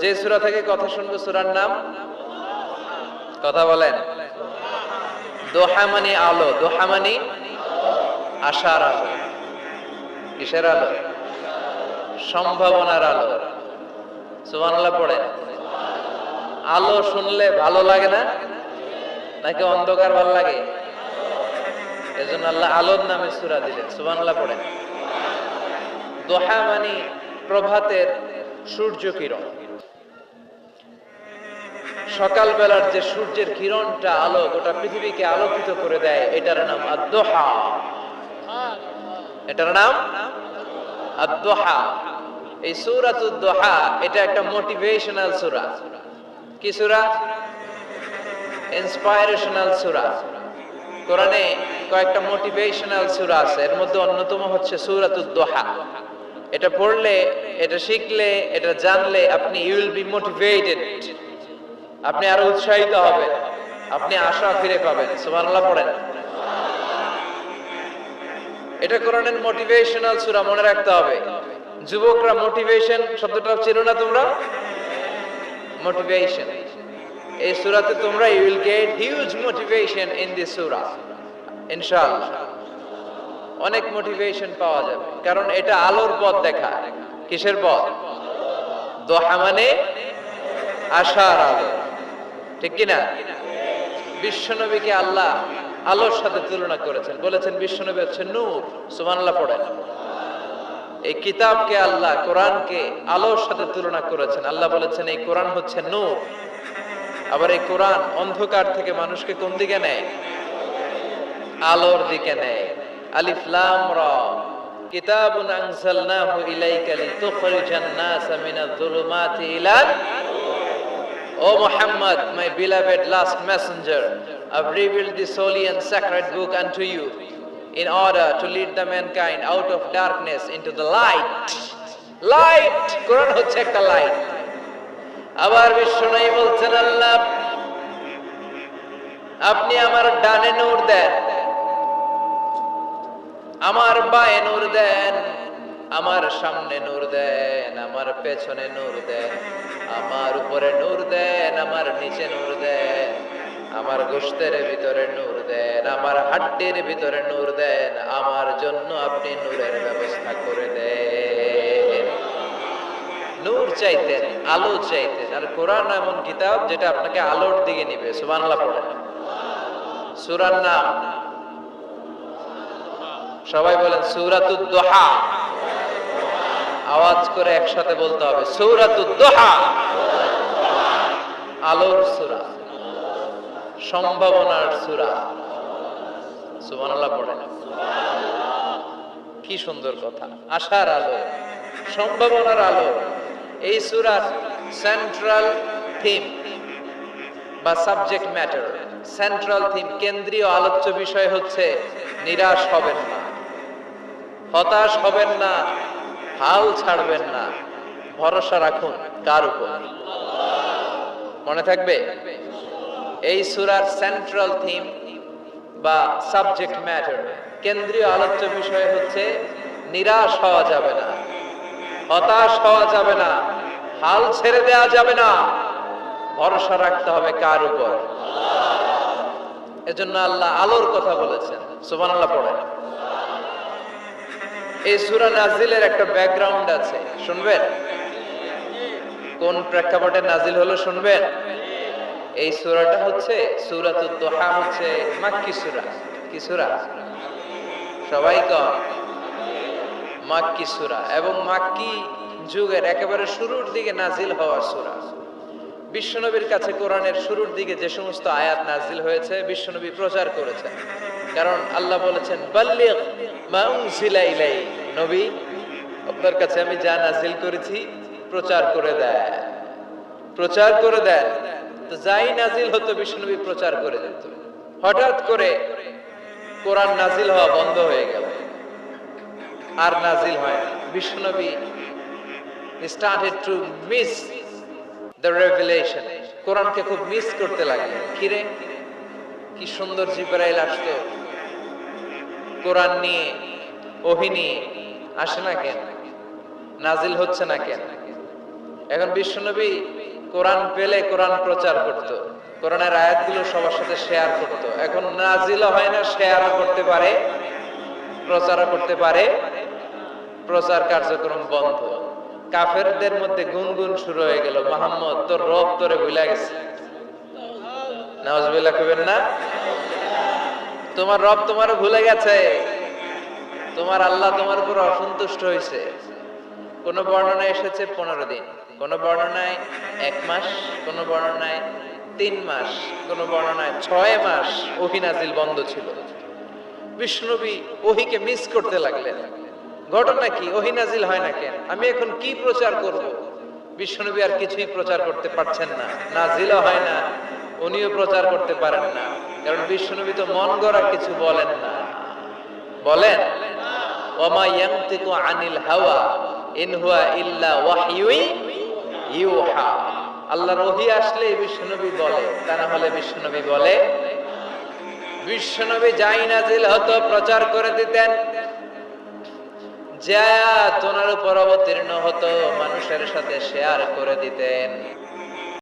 যে সূরা থেকে কথা শুনব, সূরার নাম? কথা বলেন। দোহা মানে আলো দোহা মানে আশার আলো। কিসের আলো? সম্ভাবনার আলো। সুবহানাল্লাহ পড়ে আলো শুনলে ভালো লাগে না? নাকি অন্ধকার ভালো লাগে? এজন্য আল্লাহ আলোর নামে সুরা দিলেন। সুবহানাল্লাহ পড়েন। দোহা মানে প্রভাতের সূর্য কিরণ। সকালবেলার যে সূর্যের কিরণটা আলো, গোটা পৃথিবীকে আলোকিত করে দেয়, এটার নাম আদোহা। এটার নাম আদোহা। এই সূরাতুদ্দোহা এটা একটা মোটিভেশনাল সূরা। কি সূরা? ইন্সপায়ারেশনাল সূরা। কোরআনে কয়েকটা মোটিভেশনাল সূরা আছে, এর মধ্যে অন্যতম হচ্ছে সূরাতুদ্দোহা এটা পড়লে, এটা শিখলে, এটা জানলে আপনি ইউ উইল বি মোটিভেটেড আপনি আরও উৎসাহিত হবেন। আপনি আশা ফিরে পাবেন। সুবহানাল্লাহ পড়েন। এটা কোরআনের মোটিভেশনাল সূরা, মনে রাখতে হবে। যুবকরা মোটিভেশন শব্দটা চেনো না তোমরা? মোটিভেশন এই সূরাতে তোমরা you will get huge motivation in this সূরা। ইনশাআল্লাহ। অনেক মোটিভেশন পাওয়া যাবে। কারণ এটা আলোর পথ দেখা কিসের পথ? দোহা মানে আশার আলো। ঠিক কিনা? বিশ্বনবীকে আল্লাহ আলোর সাথে তুলনা করেছেন। বলেছেন, বিশ্বনবী হচ্ছে নূর। সুবহানাল্লাহ পড়েন। এই কিতাবকে আল্লাহ, কোরআনকে আলোর সাথে তুলনা করেছেন। আল্লাহ বলেছেন, এই কোরআন হচ্ছে নূর। আবার এই কোরআন অন্ধকার থেকে মানুষকে কোন দিকে নেয়? আলোর দিকে নেয়। আলিফ লাম র। কিতাবুন আনজালনাহু ইলাইকা লিতুখরিজান NASA Minaj যুলুমাতি ইলান O Muhammad, my beloved last messenger, I've revealed this holy and sacred book unto you in order to lead the mankind out of darkness into the light. Light! কোরআন হচ্ছে একটা লাইট আবার বিশ্বনবী বলছেন আল্লাহ আপনি আমার ডানে নূর দেন আমার বায়ে নূর দেন আমার সামনে নূর দেন, আমার পেছনে নূর দেন, আমার উপরে নূর দেন, আমার নিচে নূর দেন, আমার গোষ্ঠের ভিতরে নূর দেন, আমার হাড্ডির ভিতরে নূর দেন, আমার জন্য আপনি নূরের ব্যবস্থা করে দেন। নূর চাইতেন, আলো চাইতেন, আর কোরআন এমন কিতাব যেটা আপনাকে আলোর দিকে নিবে, সুবহানাল্লাহ পড়েন সূরার নাম, সবাই বলেন সূরাতুদ দোহা। আওয়াজ করে একসাথে বলতে হবে, সূরাতুদ দোহা। আলোর সূরা, সম্ভাবনার সূরা। সুবহানাল্লাহ পড়েন। কি সুন্দর কথা। আশার আলো, সম্ভাবনার আলো। এই সূরার সেন্ট্রাল থিম বা সাবজেক্ট ম্যাটার সেন্ট্রাল থিম কেন্দ্রীয় আলোচ্য বিষয় হচ্ছে, নিরাশ হবেন না। হতাশ হবেন না। হাল ছাড়বেন না। ভরসা রাখুন কার উপর? মনে থাকবে? এই সুরার সেন্ট্রাল থিম বা সাবজেক্ট ম্যাটার কেন্দ্রীয় আলোচ্য বিষয় হচ্ছে, নিরাশ হওয়া যাবে না, হতাশ হওয়া যাবে না, হাল ছেড়ে দেওয়া যাবে না। ভরসা রাখতে হবে কার উপর? এজন্য আল্লাহ আলোর কথা বলেছেন। সুবান আল্লাহ পড়েন। এই সুরা নাজিলের একটা ব্যাকগ্রাউন্ড আছে, শুনবেন? কোন প্রেক্ষাপটে নাজিল হলো শুনবেন? এই সুরাটা হচ্ছে সুরাতুদ দোহা হচ্ছে মাক্কি সুরা। কি সুরা? সবাই কম মাক্কি সুরা এবং মাক্কি যুগের একেবারে শুরুর দিকে নাজিল হওয়া সুরা। বিশ্বনবীর কাছে কোরআনের শুরুর দিকে যে সমস্ত আয়াত নাজিল হয়েছে, বিশ্বনবী প্রচার করেছেন। কারণ আল্লাহ বলেছেন নবী, আপনার কাছে আমি যা নাজিল করেছি, প্রচার করে দেয় প্রচার করে দেন। তো যাই নাজিল হতো, বিশ্বনবী প্রচার করে দিত। হঠাৎ করে কোরআন নাজিল হওয়া বন্ধ হয়ে গেল। আর নাজিল হয় না। বিশ্বনবী স্টার্টেড টু মিস দ্য কোরআনকে খুব মিস করতে কিরে? কি সুন্দর জিব্রাইল আসতো কোরআন নিয়ে, ওহি নিয়ে আসে না কেন? নাজিল হচ্ছে না কেন? এখন বিশ্বনবী কোরআন পেলে কোরআন প্রচার করত। কোরআনের আয়াতগুলো সবার সাথে শেয়ার করত। এখন নাজিলও হয় না শেয়ারও করতে পারে, প্রচারও করতে পারে। প্রচার কার্যক্রম বন্ধ। কাফেরদের মধ্যে গুনগুন শুরু হয়ে গেল। মোহাম্মদ তোর রব তোরে ভুলে গেছে। না? তোমার রব তোমার ভুলে গেছে। তোমার আল্লাহ তোমার উপর অসন্তুষ্ট হয়েছে কোন বর্ণনায় এসেছে পনেরো দিন, কোন বর্ণনায় এক মাস, কোন বর্ণনায় তিন মাস, কোন বর্ণনায় ছয় মাস ওহিনাজিল বন্ধ ছিল। বিষ্ণুবী ওহিকে মিস করতে লাগলেন। ঘটনা কি? ওহিনাজিল হয় না কেন? আমি এখন কি প্রচার করব? বিষ্ণুবী আর কিছুই প্রচার করতে পারছেন না। নাজিলও হয় না, উনিও প্রচার করতে পারেন না। কারণ বিষ্ণুবী তো মন গড়া কিছু বলেন না। বলেন, ওমা ইয়ান্তিকু আনিল হাওয়া, ইন হুয়া ইল্লা ওয়াহয়ুই ইউহা। আল্লাহর ওহী আসলে বিশ্বনবী বলে, তা না হলে বিশ্বনবী বলে, বিশ্বনবী যাই নাজিল হতো প্রচার করে দিতেন যা তোনার উপর অবতীর্ণ হতো মানুষের সাথে শেয়ার করে দিতেন।